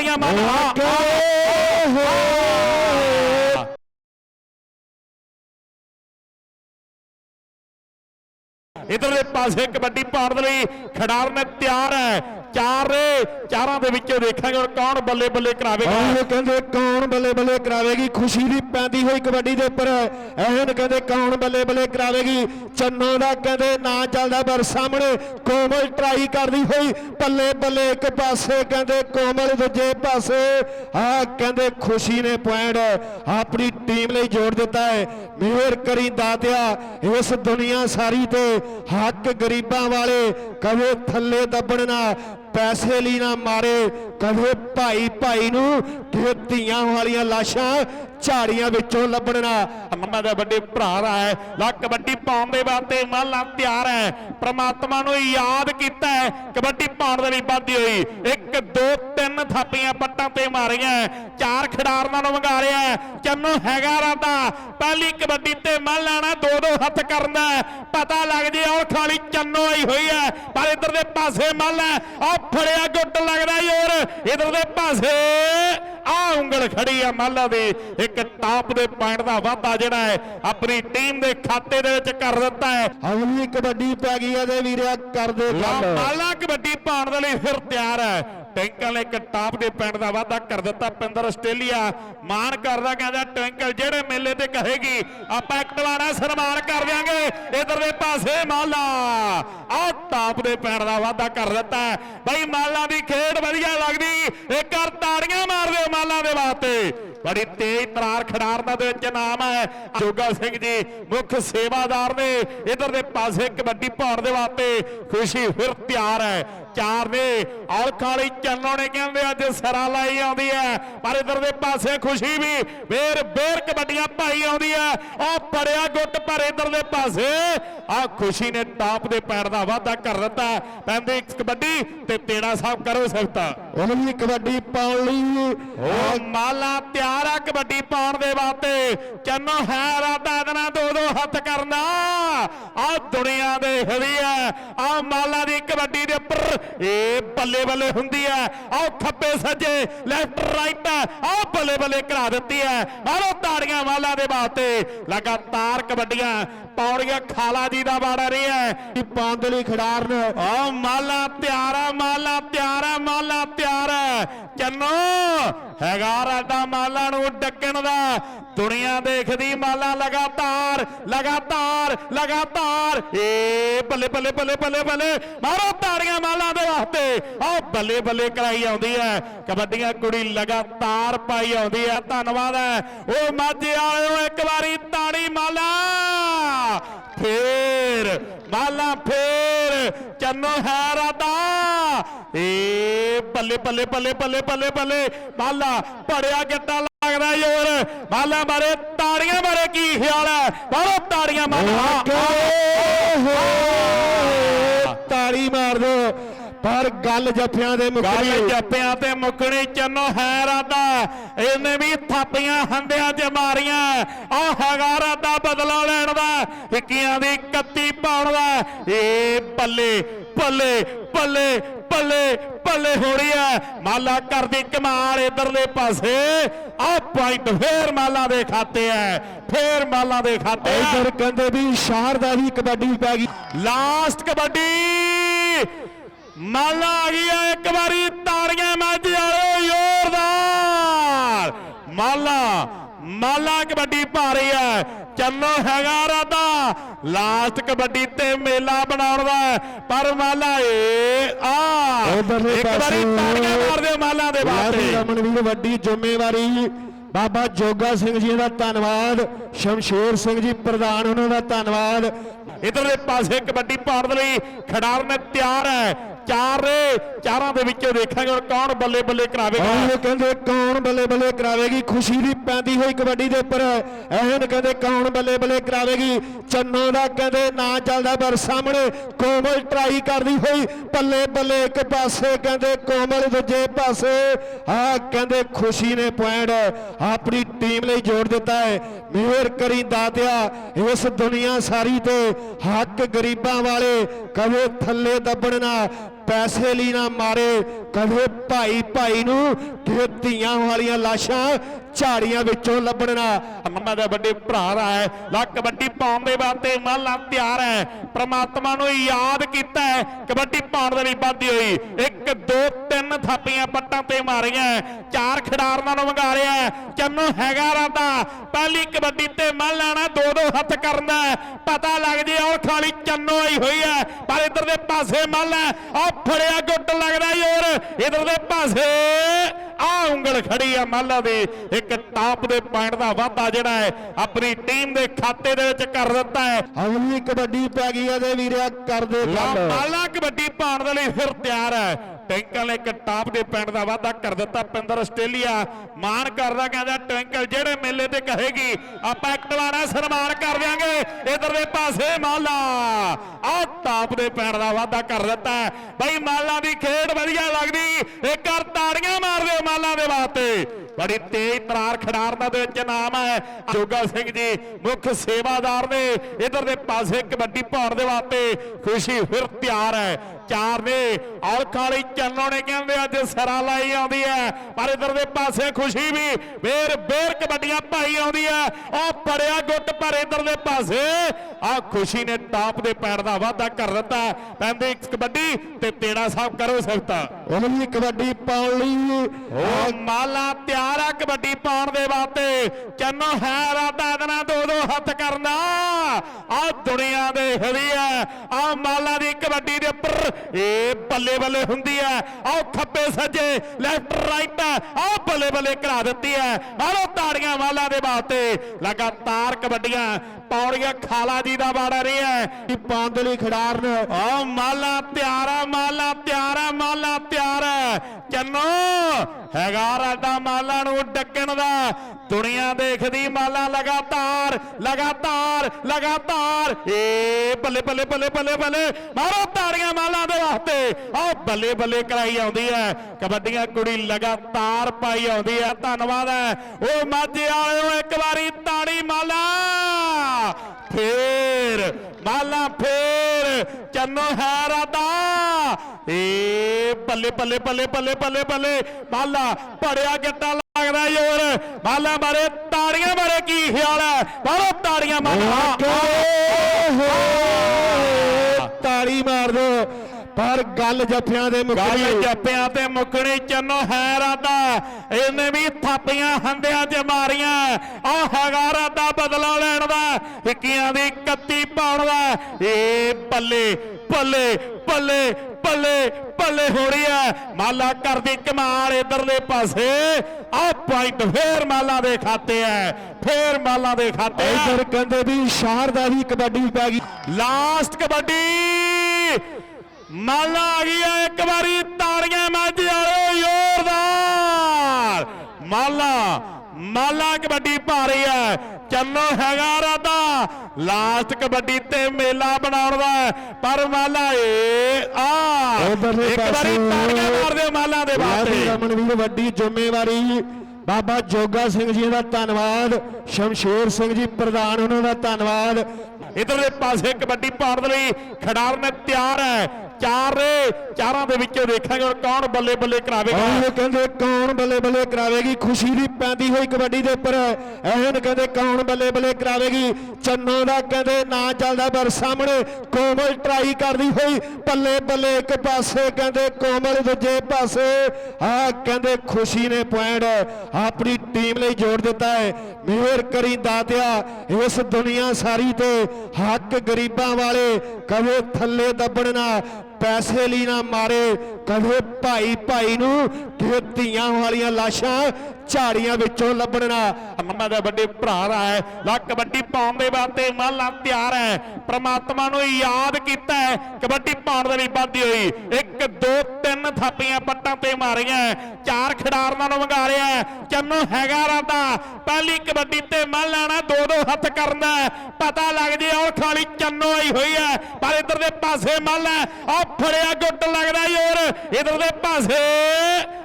ਤਾੜੀਆਂ ਮਾਰ ਇਧਰਲੇ ਪਾਸੇ ਕਬੱਡੀ ਪਾਉਣ ਦੇ ਲਈ ਖਿਡਾਰਨ ਤਿਆਰ ਹੈ। ਚਾਰ ਨੇ ਚਾਰਾਂ ਦੇ ਵਿੱਚੋਂ ਦੇਖਾਂਗੇ ਹੁਣ ਕੌਣ ਬੱਲੇ ਬੱਲੇ ਕਰਾਵੇਗਾ। ਆਹ ਕਹਿੰਦੇ ਕੌਣ ਬੱਲੇ ਬੱਲੇ ਕਰਾਵੇਗੀ? ਖੁਸ਼ੀ ਦੀ ਪੈਂਦੀ ਹੋਈ ਕਬੱਡੀ ਦੇ ਉੱਪਰ। ਐਨ ਕਹਿੰਦੇ ਕੌਣ ਬੱਲੇ ਬੱਲੇ ਕਰਾਵੇਗੀ? ਚੰਨੋ ਦਾ ਕਹਿੰਦੇ ਨਾਂ ਚੱਲਦਾ ਪਰ ਸਾਹਮਣੇ ਕੋਮਲ ਟਰਾਈ ਕਰਦੀ ਹੋਈ। ਬੱਲੇ ਬੱਲੇ ਇੱਕ ਪਾਸੇ ਕਹਿੰਦੇ ਕੋਮਲ ਦੂਜੇ ਪਾਸੇ। ਆ ਕਹਿੰਦੇ ਖੁਸ਼ੀ ਨੇ ਪੁਆਇੰਟ ਆਪਣੀ ਟੀਮ ਲਈ ਜੋੜ ਦਿੱਤਾ ਹੈ। ਮਿਹਰ ਕਰੀ ਦਾਤਿਆ ਇਸ ਦੁਨੀਆ ਸਾਰੀ ਤੇ। ਹੱਕ ਗਰੀਬਾਂ ਵਾਲੇ ਕਵੇ ਥੱਲੇ ਦੱਬਣ ਨਾ। ਪੈਸੇ ਲਈ ਨਾ ਮਾਰੇ। ਕਦੇ ਭਾਈ ਭਾਈ ਨੂੰ ਤੇ ਧੀਆਂ ਵਾਲੀਆਂ ਲਾਸ਼ਾਂ ਝਾੜੀਆਂ ਵਿੱਚੋਂ ਲੱਭਣਾ। ਮੰਮਾ ਦਾ ਵੱਡੇ ਭਰਾ ਰਹਾ ਹੈ। ਲਾ ਕਬੱਡੀ ਪਾਉਣ ਦੇ ਵਾਸਤੇ ਮਾਲਾ ਤਿਆਰ ਹੈ। ਪ੍ਰਮਾਤਮਾ ਨੂੰ ਯਾਦ ਕੀਤਾ ਹੈ। ਕਬੱਡੀ ਪਾਉਣ ਦੇ ਲਈ ਬਾਧੀ ਹੋਈ। ਇੱਕ, ਦੋ, ਤਿੰਨ ਥਾਪੀਆਂ ਪੱਟਾਂ ਤੇ ਮਾਰੀਆਂ ਚਾਰ ਖਿਡਾਰਨਾਂ ਨੂੰ ਵੰਗਾਰਿਆ ਚੰਨੋ ਚੰਨੂ ਹੈਗਾ ਰਾਦਾ। ਪਹਿਲੀ ਕਬੱਡੀ ਤੇ ਮੱਲ ਲੈਣਾ ਦੋ ਦੋ ਹੱਥ ਕਰਨਾ ਪਤਾ ਲੱਗ ਜੇ ਔਰ ਖਾਲੀ ਚੰਨੋ ਆਈ ਹੋਈ ਹੈ। ਪਰ ਇਧਰ ਦੇ ਪਾਸੇ ਮੱਲ ਹੈ। ਆ ਫੜਿਆ ਗੁੱਟ ਲੱਗਦਾ ਹੋਰ ਇਧਰ ਦੇ ਪਾਸੇ ਆ ਉਂਗਲ ਖੜੀ ਆ ਮਾਲਾ ਦੀ। ਇੱਕ ਟਾਪ ਦੇ ਪੁਆਇੰਟ ਦਾ ਵਾਧਾ ਜਿਹੜਾ ਹੈ ਆਪਣੀ ਟੀਮ ਦੇ ਖਾਤੇ ਦੇ ਵਿੱਚ ਕਰ ਦਿੱਤਾ ਹੈ। ਅਗਲੀ ਕਬੱਡੀ ਪੈ ਗਈ ਇਹਦੇ ਵੀਰਿਆ ਕਰਦੇ ਗੱਲ। ਮਾਲਾ ਕਬੱਡੀ ਪਾਉਣ ਦੇ ਲਈ ਫਿਰ ਤਿਆਰ ਹੈ। ਟੈਂਕਲ ਨੇ ਇੱਕ ਟਾਪ ਦੇ ਪਿੰਡ ਦਾ ਵਾਅਦਾ ਕਰ ਦਿੱਤਾ ਪਿੰਦਰ ਆਸਟ੍ਰੇਲੀਆ। ਮਾਣ ਕਰਦਾ ਕਹਿੰਦਾ ਟੈਂਕਲ ਜਿਹੜੇ ਮੇਲੇ ਤੇ ਕਹੇਗੀ ਆਪਾਂ ਇੱਕ ਟਵਾਣਾ ਸਨਮਾਨ ਕਰ ਦਿਆਂਗੇ। ਇਧਰ ਦੇ ਪਾਸੇ ਮਾਲਾ ਆਹ ਟਾਪ ਦੇ ਪੈਣ ਦਾ ਵਾਅਦਾ ਕਰ ਦਿੱਤਾ ਹੈ। ਬਈ ਮਾਲਾਂ ਦੀ ਖੇਡ ਵਧੀਆ ਲੱਗਦੀ, ਇੱਕ ਵਾਰ ਤਾੜੀਆਂ ਮਾਰ ਦਿਓ ਮਾਲਾ ਦੇ ਵਾਸਤੇ। ਬੜੀ ਤੇਜ਼ ਤਰਾਰ ਖਿਡਾਰਨਾਂ ਦੇ ਵਿੱਚ ਨਾਮ ਹੈ। ਜੋਗਾ ਸਿੰਘ ਜੀ ਮੁੱਖ ਸੇਵਾਦਾਰ ਨੇ, ਇਧਰ ਦੇ ਪਾਸੇ ਕਬੱਡੀ ਪਾਉਣ ਦੇ ਵਾਸਤੇ ਖੁਸ਼ੀ ਫਿਰ ਤਿਆਰ ਹੈ। ਚਾਰ ਨੇ ਔਲਖ ਵਾਲੀ ਚੰਨੋ ਨੇ ਕਹਿੰਦੇ ਅੱਜ ਸਰਾ ਲਾਈ ਆਉਂਦੀ ਹੈ। ਪਰ ਇਧਰ ਦੇ ਪਾਸੇ ਖੁਸ਼ੀ ਵੀ ਫੇਰ ਬੇਰ ਕਬੱਡੀਆਂ ਭਾਈ ਆਉਂਦੀ ਹੈ। ਉਹ ਪੜਿਆ ਗੁੱਟ ਪਰ ਇਧਰ ਦੇ ਪਾਸੇ। ਆ ਖੁਸ਼ੀ ਨੇ ਟਾਪ ਦੇ ਪੈਰ ਦਾ ਵਾਅਦਾ ਕਰ ਦਿੱਤਾ ਪੈਂਦੇ ਇੱਕ ਕਬੱਡੀ ਤੇ ਤੇੜਾ ਸਾਹਿਬ ਕਰੋ ਸਿਫਤਾ। ਅਗਲੀ ਕਬੱਡੀ ਪਾਉਣ ਲਈ ਉਹ ਮਾਲਾ ਤਿਆਰ ਆ ਕਬੱਡੀ ਪਾਉਣ ਦੇ ਵਾਸਤੇ। ਚੰਨੋ ਹੈ ਰਾਦਾ ਇਹਦੇ ਦੋ ਦੋ ਹੱਥ ਕਰਨਾ। ਆ ਦੁਨੀਆ ਦੇਖਦੀ ਆ ਆ ਮਾਲਾ ਦੀ ਕਬੱਡੀ ਦੇ ਉੱਪਰ ਇਹ ਬੱਲੇ ਬੱਲੇ ਹੁੰਦੀ ਆ ਆ ਖੱਬੇ ਸੱਜੇ ਲੈਫਟ ਰਾਈਟ ਆ ਬੱਲੇ ਬੱਲੇ ਕਰਾ ਦਿੱਤੀ ਹੈ। ਮਾਰੋ ਤਾੜੀਆਂ ਮਾਲਾ ਦੇ ਵਾਸਤੇ ਲਗਾਤਾਰ ਕਬੱਡੀਆਂ, ਪੌੜੀਆਂ ਖਾਲਾ ਜੀ ਦਾ ਬਾੜਾ ਰਿਹਾ ਹੈ। ਕਿ ਪਾਉਣ ਦੇ ਲਈ ਖਿਡਾਰਨ। ਆ ਮਾਲਾ ਤਿਆਰਾ ਮਾਲਾ ਤਿਆਰਾ ਮਾਲਾ ਤਿਆਰਾ ਚੰਨੋ, ਹੈਗਾ ਰਾਡਾ ਮਾਲਾ ਨੂੰ ਡੱਕਣ ਦਾ। ਦੁਨੀਆ ਦੇਖਦੀ ਮਾਲਾ ਲਗਾਤਾਰ ਲਗਾਤਾਰ ਲਗਾਤਾਰ। ਏ ਬੱਲੇ ਬੱਲੇ ਬੱਲੇ ਬੱਲੇ ਬੱਲੇ। ਮਾਰੋ ਤਾੜੀਆਂ ਮਾਲਾ ਦੇ ਵਾਸਤੇ। ਆ ਬੱਲੇ ਬੱਲੇ ਕਰਾਈ ਆਉਂਦੀ ਹੈ ਕਬੱਡੀਆਂ ਕੁੜੀ ਲਗਾਤਾਰ ਪਾਈ ਆਉਂਦੀ ਹੈ ਧੰਨਵਾਦ ਹੈ ਉਹ ਮਾਝੇ ਵਾਲਿਓ, ਇੱਕ ਵਾਰੀ ਤਾੜੀ ਮਾਲਾ। ਫੇਰ ਮਾਲਾ ਫੇਰ। ਚੰਨੋ ਹੈ ਰਾਦਾ ਬੱਲੇ ਬੱਲੇ ਬੱਲੇ ਬੱਲੇ ਬੱਲੇ ਬੱਲੇ ਮਾਲਾ ਪੜਿਆ ਗਿੱਟਾ ਲੱਗਦਾ ਯੋਰ ਮਾਲਾ ਮਾਰੇ ਤਾੜੀਆਂ ਮਾਰੇ ਕੀ ਖਿਆਲ ਹੈ? ਮਾਰੋ ਤਾੜੀਆਂ ਮਾਲਾ ਤਾੜੀ ਮਾਰ ਦੋ। ਪਰ ਗੱਲ ਜੱਫਿਆਂ ਦੇ ਗੱਲ ਮੁਕਰੀ ਜੱਪਿਆਂ ਤੇ ਮੁੱਕਣੀ ਚੰਨੋ ਹੈ ਰਾਦਾ ਇਹਨੇ ਵੀ ਥਾਪੀਆਂ ਹੰਦਿਆਂ 'ਚ ਮਾਰੀਆਂ। ਆ ਹੈਗਾ ਰਾਦਾ ਬਦਲਾ ਲੈਣ ਦਾ। ਇੱਕੀਆਂ ਦੀ 31 ਪਾਉਣ ਦਾ। ਏ ਬੱਲੇ ਬੱਲੇ ਬੱਲੇ ਬੱਲੇ ਬੱਲੇ ਹੋਣੀ ਆ ਮਾਲਾ ਕਰਦੀ ਕਮਾਲ ਇਧਰਲੇ ਪਾਸੇ। ਆ ਪੁਆਇੰਟ ਫੇਰ ਮਾਲਾ ਦੇ ਖਾਤੇ ਐ ਫੇਰ ਮਾਲਾ ਦੇ ਖਾਤੇ ਇਧਰ ਕਹਿੰਦੇ ਵੀ ਸ਼ਹਿਰ ਦਾ ਵੀ ਕਬੱਡੀ ਪੈ ਗਈ। ਲਾਸਟ ਕਬੱਡੀ। ਮਾਲਾ ਆ ਗਈ ਹੈ ਇੱਕ ਵਾਰੀ ਤਾੜੀਆਂ ਮਾਝੇ ਵਾਲੇ ਜ਼ੋਰਦਾਰ। ਮਾਲਾ ਮਾਲਾ ਕਬੱਡੀ ਪਾ ਰਹੀ ਹੈ ਚੰਨੋ ਹੈਗਾ ਰਾਦਾ ਲਾਸਟ ਕਬੱਡੀ ਤੇ ਮੇਲਾ ਬਣਾਉਣ ਦਾ। ਪਰ ਮਾਲਾ ਏ ਆ। ਇੱਕ ਵਾਰੀ ਤਾੜੀਆਂ ਮਾਰ ਦਿਓ ਮਾਲਾ ਦੇ ਵਾਸਤੇ ਰਮਨਵੀਰ ਵੱਡੀ ਜ਼ਿੰਮੇਵਾਰੀ। ਬਾਬਾ ਜੋਗਾ ਸਿੰਘ ਜੀ ਦਾ ਧੰਨਵਾਦ। ਸ਼ਮਸ਼ੇਰ ਸਿੰਘ ਜੀ ਪ੍ਰਧਾਨ ਉਹਨਾਂ ਦਾ ਧੰਨਵਾਦ। ਇਧਰਲੇ ਪਾਸੇ ਕਬੱਡੀ ਪਾਉਣ ਲਈ ਖਿਡਾਰਨ ਤਿਆਰ ਹੈ। ਚਾਰ ਚਾਰਾਂ ਦੇ ਵਿੱਚੋਂ ਦੇਖਾਂਗੇ ਹੁਣ ਕੌਣ ਬੱਲੇ ਬੱਲੇ ਕਰਾਵੇਗਾ। ਆਹ ਕਹਿੰਦੇ ਕੌਣ ਬੱਲੇ ਬੱਲੇ ਕਰਾਵੇਗੀ? ਖੁਸ਼ੀ ਦੀ ਪੈਂਦੀ ਹੋਈ ਕਬੱਡੀ ਦੇ ਉੱਪਰ। ਐਨ ਕਹਿੰਦੇ ਕੌਣ ਬੱਲੇ ਬੱਲੇ ਕਰਾਵੇਗੀ? ਚੰਨੋ ਦਾ ਕਹਿੰਦੇ ਨਾਂ ਚੱਲਦਾ, ਪਰ ਸਾਹਮਣੇ ਕੋਮਲ ਟਰਾਈ ਕਰਦੀ ਹੋਈ। ਬੱਲੇ ਬੱਲੇ ਇੱਕ ਪਾਸੇ ਕਹਿੰਦੇ ਕੋਮਲ, ਦੂਜੇ ਪਾਸੇ ਆ ਕਹਿੰਦੇ ਖੁਸ਼ੀ ਨੇ ਪੁਆਇੰਟ। ਆਪਣੀ ਟੀਮ ਲਈ ਜੋੜ ਦਿੱਤਾ ਹੈ। ਮਿਹਰ ਕਰੀ ਦਾਤਿਆ ਇਸ ਦੁਨੀਆ ਸਾਰੀ ਤੇ। ਹੱਕ ਗਰੀਬਾਂ ਵਾਲੇ ਕਵੇ ਥੱਲੇ ਦੱਬਣ ਨਾ। ਪੈਸੇ ਲਈ ਨਾ ਮਾਰੇ। ਕਦੇ ਭਾਈ ਭਾਈ ਨੂੰ ਕਿ ਧੀਆਂ ਵਾਲੀਆਂ ਲਾਸ਼ਾਂ ਝਾੜੀਆਂ ਵਿੱਚੋਂ ਲੱਭਣਾ। ਮੰਮਾ ਦਾ ਵੱਡੇ ਭਰਾ ਹੈ। ਲਾ ਕਬੱਡੀ ਪਾਉਣ ਦੇ ਵਾਸਤੇ ਮਾਲਾ ਤਿਆਰ ਹੈ। ਪ੍ਰਮਾਤਮਾ ਨੂੰ ਯਾਦ ਕੀਤਾ ਹੈ। ਕਬੱਡੀ ਪਾਉਣ ਦੇ ਲਈ ਵੱਧਦੀ ਹੋਈ। ਇੱਕ, ਦੋ, ਤਿੰਨ ਥਾਪੀਆਂ ਪੱਟਾਂ ਤੇ ਮਾਰੀਆਂ ਚਾਰ ਖਿਡਾਰਨਾਂ ਨੂੰ ਵੰਗਾਰਿਆ ਚੰਨੋ ਹੈਗਾ ਰਾਦਾ। ਪਹਿਲੀ ਕਬੱਡੀ ਤੇ ਮਨ ਲੈਣਾ ਦੋ ਦੋ ਹੱਥ ਕਰਨਾ ਪਤਾ ਲੱਗ ਜੇ ਔਰ ਖਾਲੀ ਚੰਨੋ ਆਈ ਹੋਈ ਹੈ। ਪਰ ਇਧਰ ਦੇ ਪਾਸੇ ਮੱਲ ਹੈ। ਉਹ ਫੜਿਆ ਗੁੱਟ ਲੱਗਦਾ ਯੋਰ। ਇਧਰ ਦੇ ਪਾਸੇ ਆ ਉਂਗਲ ਖੜੀ ਆ ਮਾਲਾ ਦੀ। ਇੱਕ ਟਾਪ ਦੇ ਪੁਆਇੰਟ ਦਾ ਵਾਧਾ ਜਿਹੜਾ ਹੈ ਆਪਣੀ ਟੀਮ ਦੇ ਖਾਤੇ ਦੇ ਵਿੱਚ ਕਰ ਦਿੱਤਾ ਹੈ। ਅਗਲੀ ਕਬੱਡੀ ਪੈ ਗਈ ਇਹਦੇ ਵੀਰਿਆ ਕਰਦੇ ਗੱਲ ਮਾਲਾ ਕਬੱਡੀ ਪਾਉਣ ਦੇ ਲਈ ਫਿਰ ਤਿਆਰ ਹੈ। ਟੈਂਕਲ ਨੇ ਇੱਕ ਟਾਪ ਦੇ ਪਿੰਡ ਦਾ ਵਾਧਾ ਕਰ ਦਿੱਤਾ ਪਿੰਦਰ ਆਸਟ੍ਰੇਲੀਆ। ਮਾਣ ਕਰਦਾ ਕਹਿੰਦਾ ਟੈਂਕਲ ਜਿਹੜੇ ਮੇਲੇ ਤੇ ਕਹੇਗੀ ਆਪਾਂ ਐਕਟਵਾਰਾ ਸਨਮਾਨ ਕਰ ਦਿਆਂਗੇ। ਇਧਰ ਦੇ ਪਾਸੇ ਮਾਲਾ ਆਹ ਟਾਪ ਦੇ ਪਿੰਡ ਦਾ ਵਾਧਾ ਕਰ ਦਿੱਤਾ ਬਈ ਮਾਲਾਂ ਦੀ ਖੇਡ ਵਧੀਆ ਲੱਗਦੀ, ਇੱਕ ਵਾਰ ਤਾੜੀਆਂ ਮਾਰ ਦਿਓ ਮਾਲਾ ਦੇ ਵਾਸਤੇ। ਬੜੀ ਤੇਜ਼ ਤਰਾਰ ਖਿਡਾਰਨਾਂ ਦੇ ਵਿੱਚ ਨਾਮ ਹੈ। ਜੋਗਾ ਸਿੰਘ ਜੀ, ਮੁੱਖ ਸੇਵਾਦਾਰ ਨੇ, ਇਧਰ ਦੇ ਪਾਸੇ ਕਬੱਡੀ ਪਾਉਣ ਦੇ ਵਾਸਤੇ ਖੁਸ਼ੀ ਫਿਰ ਤਿਆਰ ਹੈ। ਚਾਰ ਨੇ। ਔਰ ਕਾਲੀ ਚੰਨੋ ਨੇ ਕਹਿੰਦੇ ਅੱਜ ਸਰਾ ਲਾਈ ਆਉਂਦੀ ਹੈ ਪਰ ਇਧਰ ਦੇ ਪਾਸੇ ਖੁਸ਼ੀ ਵੀ ਫੇਰ ਫੇਰ ਕਬੱਡੀਆਂ ਭਾਈ ਆਉਂਦੀ ਹੈ ਉਹ ਪੜਿਆ ਗੁੱਟ ਪਰ ਇਧਰ ਦੇ ਪਾਸੇ ਆ ਖੁਸ਼ੀ ਨੇ ਟਾਪ ਦੇ ਪੈਰ ਦਾ ਵਾਧਾ ਕਰ ਦਿੱਤਾ। ਪੈਂਦੇ ਕਬੱਡੀ ਤੇ ਤੇੜਾ ਸਾਹਿਬ ਕਰੋ ਸਕਤਾ ਅਗਲੀ ਕਬੱਡੀ ਪਾਉਣ ਲਈ ਮਾਲਾ ਤਿਆਰ ਆ ਕਬੱਡੀ ਪਾਉਣ ਦੇ ਵਾਸਤੇ। ਚੰਨੋ ਹੈ ਰਾਦਾ ਦਨਾ ਦੋ ਦੋ ਹੱਥ ਕਰਨਾ। ਆ ਦੁਨੀਆ ਦੇਖਦੀ ਆ ਆ ਮਾਲਾ ਦੀ ਕਬੱਡੀ ਦੇ ਉੱਪਰ ਇਹ ਬੱਲੇ ਬੱਲੇ ਹੁੰਦੀ ਆ ਆ ਖੱਬੇ ਸੱਜੇ ਲੈਫਟ ਰਾਈਟ ਆ ਬੱਲੇ ਬੱਲੇ ਕਰਾ ਦਿੱਤੀ ਆ ਮਾਰੋ ਤਾੜੀਆਂ ਮਾਲਾ ਦੇ ਵਾਸਤੇ ਲਗਾਤਾਰ ਕਬੱਡੀਆਂ, ਪੌੜੀਆਂ ਖਾਲਾ ਜੀ ਦਾ ਵਾੜਾ ਰਿਹਾ ਹੈ ਪਾਉਣ ਦੇ ਲਈ ਖਿਡਾਰਨ। ਆਓ ਮਾਲਾ ਤਿਆਰਾ ਮਾਲਾ ਤਿਆਰਾ ਮਾਲਾ ਤਿਆਰਾ ਚੰਨੋ, ਹੈਗਾ ਰਾਦਾ ਮਾਲਾ ਨੂੰ ਡੱਕਣ ਦਾ। ਦੁਨੀਆ ਦੇਖਦੀ ਮਾਲਾ ਲਗਾਤਾਰ ਲਗਾਤਾਰ ਲਗਾਤਾਰ। ਏ ਬੱਲੇ ਬੱਲੇ ਬੱਲੇ ਬੱਲੇ ਬੱਲੇ। ਮਾਰੋ ਤਾੜੀਆਂ ਮਾਲਾ ਦੇ ਵਾਸਤੇ। ਆ ਬੱਲੇ ਬੱਲੇ ਕਰਾਈ ਆਉਂਦੀ ਹੈ ਕਬੱਡੀਆਂ ਕੁੜੀ ਲਗਾਤਾਰ ਪਾਈ ਆਉਂਦੀ ਹੈ ਧੰਨਵਾਦ ਹੈ ਉਹ ਮਾਝੇ ਵਾਲਿਓ, ਇੱਕ ਵਾਰੀ ਤਾੜੀ ਮਾਲਾ। ਫੇਰ ਮਾਲਾ ਫੇਰ। ਚੰਨੋ ਹੈ ਰਾਦਾ ਏ ਬੱਲੇ ਬੱਲੇ ਬੱਲੇ ਬੱਲੇ ਬੱਲੇ ਬੱਲੇ। ਮਾਲਾ ਪੜਿਆ ਗਿੱਟਾ ਲੱਗਦਾ ਯੋਰ। ਮਾਲਾ ਮਾਰੇ ਤਾੜੀਆਂ ਮਾਰੇ ਕੀ ਖਿਆਲ ਹੈ? ਮਾਰੋ। ਤਾੜੀਆਂ ਮਾਲਾ ਤਾੜੀ ਮਾਰ ਦੋ। ਪਰ ਗੱਲ ਜੱਫਿਆਂ ਦੇ ਗੱਲ ਮੁਕਰੀ ਜੱਪਿਆਂ ਤੇ ਮੁਕਣੀ ਚੰਨੋ ਹੈ ਰਾਦਾ ਇਹਨੇ ਵੀ ਥਾਪੀਆਂ ਹੰਦਿਆਂ 'ਚ ਮਾਰੀਆਂ। ਆ ਹੈਗਾ ਰਾਦਾ ਬਦਲਾ ਲੈਣ ਦਾ ਇੱਕੀਆਂ ਦੀ 31 ਪਾਉਣ ਦਾ। ਏ ਬੱਲੇ ਬੱਲੇ ਬੱਲੇ ਬੱਲੇ ਬੱਲੇ ਹੋ ਰਹੀ ਹੈ। ਮਾਲਾ ਕਰਦੀ ਕਮਾਲ ਇਧਰਲੇ ਪਾਸੇ। ਆ ਪੁਆਇੰਟ ਫੇਰ ਮਾਲਾ ਦੇ ਖਾਤੇ ਹੈ। ਫੇਰ ਮਾਲਾ ਦੇ ਖਾਤੇ ਇਧਰ ਕਹਿੰਦੇ ਵੀ ਸ਼ਹਿਰ ਦਾ ਵੀ ਕਬੱਡੀ ਪੈ ਗਈ। ਲਾਸਟ ਕਬੱਡੀ। ਮਾਲਾ ਆ ਗਈ ਹੈ ਇੱਕ ਵਾਰੀ ਤਾੜੀਆਂ ਮਾਝੇ ਵਾਲਿਓ ਜ਼ੋਰਦਾਰ। ਮਾਲਾ ਮਾਲਾ ਕਬੱਡੀ ਪਾ ਰਹੀ ਹੈ। ਚੰਨੋ ਹੈਗਾ ਰਾਦਾ ਲਾਸਟ ਕਬੱਡੀ ਤੇ ਮੇਲਾ ਬਣਾਉਣ ਦਾ। ਪਰ ਮਾਲਾ ਏ ਆ। ਇੱਕ ਵਾਰੀ ਤਾੜੀਆਂ ਮਾਰ ਦਿਓ ਮਾਲਾ ਦੇ ਵਾਸਤੇ। ਰਮਨਵੀਰ ਵੱਡੀ ਜ਼ਿੰਮੇਵਾਰੀ। ਬਾਬਾ ਜੋਗਾ ਸਿੰਘ ਜੀ ਦਾ ਧੰਨਵਾਦ। ਸ਼ਮਸ਼ੇਰ ਸਿੰਘ ਜੀ ਪ੍ਰਧਾਨ ਉਹਨਾਂ ਦਾ ਧੰਨਵਾਦ। ਇਧਰ ਦੇ ਪਾਸੇ ਕਬੱਡੀ ਪਾਉਣ ਦੇ ਲਈ ਖਿਡਾਰ ਨੇ ਤਿਆਰ ਹੈ। ਚਾਰ ਨੇ ਚਾਰਾਂ ਦੇ ਵਿੱਚੋਂ ਦੇਖਾਂਗੇ ਹੁਣ ਕੌਣ ਬੱਲੇ ਬੱਲੇ ਕਰਾਵੇਗਾ। ਉਹ ਕਹਿੰਦੇ ਕੌਣ ਬੱਲੇ ਬੱਲੇ ਕਰਾਵੇਗੀ, ਖੁਸ਼ੀ ਦੀ ਪੈਂਦੀ ਹੋਈ ਕਬੱਡੀ ਦੇ ਉੱਪਰ। ਐਨ ਕਹਿੰਦੇ ਕੌਣ ਬੱਲੇ ਬੱਲੇ ਕਰਾਵੇਗੀ, ਚੰਨੋ ਦਾ ਕਹਿੰਦੇ ਨਾਂ ਚੱਲਦਾ ਪਰ ਸਾਹਮਣੇ ਕੋਮਲ ਟਰਾਈ ਕਰਦੀ ਹੋਈ, ਬੱਲੇ ਬੱਲੇ ਇੱਕ ਪਾਸੇ ਕਹਿੰਦੇ ਕੋਮਲ ਦੂਜੇ ਪਾਸੇ। ਆ ਕਹਿੰਦੇ ਖੁਸ਼ੀ ਨੇ ਪੁਆਇੰਟ ਆਪਣੀ ਟੀਮ ਲਈ ਜੋੜ ਦਿੱਤਾ ਹੈ। ਮਿਹਰ ਕਰੀ ਦਾਤਿਆ ਇਸ ਦੁਨੀਆ ਸਾਰੀ ਤੇ ਹੱਕ ਗਰੀਬਾਂ ਵਾਲੇ ਕਵੇ ਥੱਲੇ ਦੱਬਣ ਦੱਬਣਾ ਪੈਸੇ ਲਈ ਨਾ ਮਾਰੇ ਕਦੇ ਭਾਈ ਭਾਈ ਨੂੰ ਕਿ ਧੀਆਂ ਵਾਲੀਆਂ ਲਾਸ਼ਾਂ ਝਾੜੀਆਂ ਵਿੱਚੋਂ ਲੱਭਣਾ। ਮੰਮਾ ਦਾ ਵੱਡੇ ਭਰਾ ਦਾ ਹੈ। ਲਾ ਕਬੱਡੀ ਪਾਉਣ ਦੇ ਵਾਸਤੇ ਮਾਲਾ ਤਿਆਰ ਹੈ। ਪ੍ਰਮਾਤਮਾ ਨੂੰ ਯਾਦ ਕੀਤਾ ਹੈ। ਕਬੱਡੀ ਪਾਉਣ ਦੇ ਲਈ ਵੱਧਦੀ ਹੋਈ। ਇੱਕ, ਦੋ, ਤਿੰਨ ਥਾਪੀਆਂ ਪੱਟਾਂ ਤੇ ਮਾਰੀਆਂ ਚਾਰ ਖਿਡਾਰਨਾਂ ਨੂੰ ਵੰਗਾਰਿਆ ਚੰਨੋ ਹੈਗਾ ਰਾਦਾ। ਪਹਿਲੀ ਕਬੱਡੀ ਤੇ ਮਨ ਲੈਣਾ ਦੋ ਦੋ ਹੱਥ ਕਰਨਾ ਪਤਾ ਲੱਗ ਜੇ ਔਰ ਖਾਲੀ ਚੰਨੋ ਆਈ ਹੋਈ ਹੈ। ਪਰ ਇਧਰ ਦੇ ਪਾਸੇ ਮੱਲ ਹੈ। ਉਹ ਫੜਿਆ, ਗੁੱਟ ਲੱਗਦਾ ਯੋਰ ਇਧਰ ਦੇ ਪਾਸੇ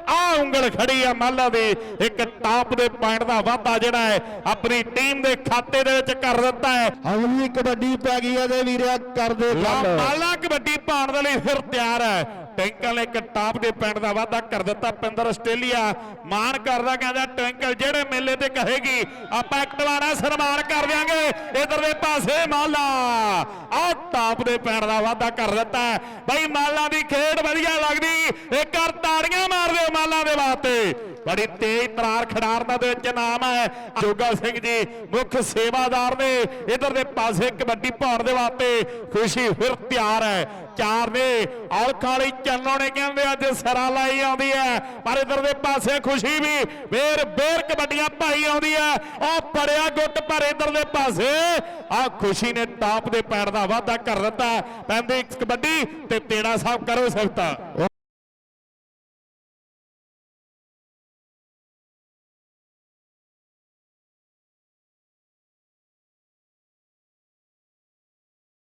ਆ ਉਂਗਲ ਖੜੀ ਆ ਮਾਲਾ ਦੀ। ਇੱਕ ਟਾਪ ਦੇ ਪੁਆਇੰਟ ਦਾ ਵਾਧਾ ਜਿਹੜਾ ਹੈ ਆਪਣੀ ਟੀਮ ਦੇ ਖਾਤੇ ਦੇ ਵਿੱਚ ਕਰ ਦਿੱਤਾ ਹੈ। ਅਗਲੀ ਕਬੱਡੀ ਪੈ ਗਈ ਇਹਦੇ ਵੀਰਿਆ ਕਰਦੇ ਗੱਲ। ਮਾਲਾ ਕਬੱਡੀ ਪਾਉਣ ਦੇ ਲਈ ਫਿਰ ਤਿਆਰ ਹੈ। ਟੈਂਕਲ ਨੇ ਇੱਕ ਟਾਪ ਦੇ ਪਿੰਡ ਦਾ ਵਾਅਦਾ ਕਰ ਦਿੱਤਾ ਪਿੰਦਰ ਆਸਟ੍ਰੇਲੀਆ। ਮਾਣ ਕਰਦਾ ਕਹਿੰਦਾ ਟੈਂਕਲ ਜਿਹੜੇ ਮੇਲੇ ਤੇ ਕਹੇਗੀ ਆਪਾਂ ਐਕਟਵਾਣਾ ਸਨਮਾਨ ਕਰ ਦਿਆਂਗੇ। ਇਧਰ ਦੇ ਪਾਸੇ ਮਾਲਾ। ਆਹ ਟਾਪ ਦੇ ਪਿੰਡ ਦਾ ਵਾਅਦਾ ਕਰ ਦਿੱਤਾ ਹੈ। ਬਈ ਮਾਲਾ ਦੀ ਖੇਡ ਵਧੀਆ ਲੱਗਦੀ। ਇੱਕ ਤਾੜੀਆਂ ਮਾਰ ਦਿਓ ਮਾਲਾ ਦੇ ਵਾਸਤੇ ਬੜੀ ਤੇਜ਼ ਤਰਾਰ ਖਿਡਾਰਨਾਂ ਦੇ ਵਿੱਚ ਨਾਮ ਹੈ। ਜੋਗਾ ਸਿੰਘ ਜੀ, ਮੁੱਖ ਸੇਵਾਦਾਰ ਨੇ ਇਧਰ ਦੇ ਪਾਸੇ ਕਬੱਡੀ ਪਾਉਣ ਦੇ ਵਾਸਤੇ ਖੁਸ਼ੀ ਫਿਰ ਤਿਆਰ ਹੈ। ਚਾਰ ਨੇ ਔਲਖ ਵਾਲੀ ਚੰਨੋ ਨੇ ਕਹਿੰਦੇ ਅੱਜ ਸਰਾ ਲਾਈ ਆਉਂਦੀ ਹੈ। ਪਰ ਇਧਰ ਦੇ ਪਾਸੇ ਖੁਸ਼ੀ ਵੀ ਫੇਰ ਬੇਰ ਕਬੱਡੀਆਂ ਭਾਈ ਆਉਂਦੀ ਹੈ। ਉਹ ਪੜਿਆ ਗੁੱਟ, ਪਰ ਇਧਰ ਦੇ ਪਾਸੇ ਆ ਖੁਸ਼ੀ ਨੇ ਟਾਪ ਦੇ ਪੈਰ ਦਾ ਵਾਅਦਾ ਕਰ ਦਿੱਤਾ। ਪੈਂਦੀ ਕਬੱਡੀ ਤੇ ਤੇੜਾ ਸਾਹਿਬ ਕਰੋ ਸਿਫਤਾ।